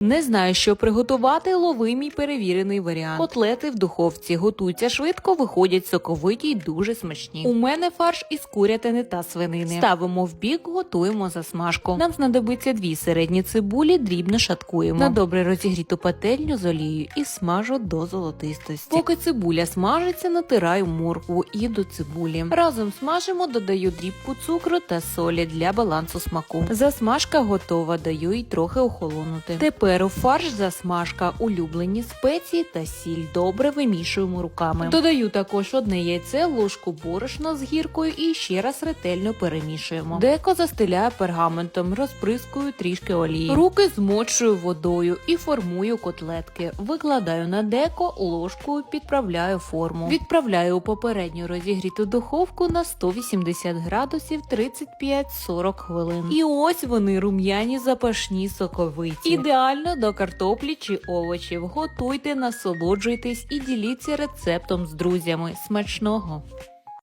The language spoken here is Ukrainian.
Не знаю, що приготувати, лови мій перевірений варіант. Котлети в духовці готуються швидко, виходять соковиті й дуже смачні. У мене фарш із курятини та свинини. Ставимо в бік, готуємо засмажку. Нам знадобиться дві середні цибулі, дрібно шаткуємо. На добре розігріту пательню з олією і смажу до золотистості. Поки цибуля смажиться, натираю моркву і до цибулі. Разом смажимо, додаю дрібку цукру та солі для балансу смаку. Засмажка готова, даю їй трохи охолонути. Тепер у фарш засмажка, улюблені спеції та сіль. Добре вимішуємо руками. Додаю також одне яйце, ложку борошна з гіркою і ще раз ретельно перемішуємо. Деко застеляю пергаментом, розприскую трішки олії. Руки змочую водою і формую котлетки. Викладаю на деко, ложкою підправляю форму. Відправляю у попередньо розігріту духовку на 180 градусів 35-40 хвилин. І ось вони рум'яні запашні соковиті. Ідеально до картоплі чи овочів. Готуйте, насолоджуйтесь і діліться рецептом з друзями. Смачного!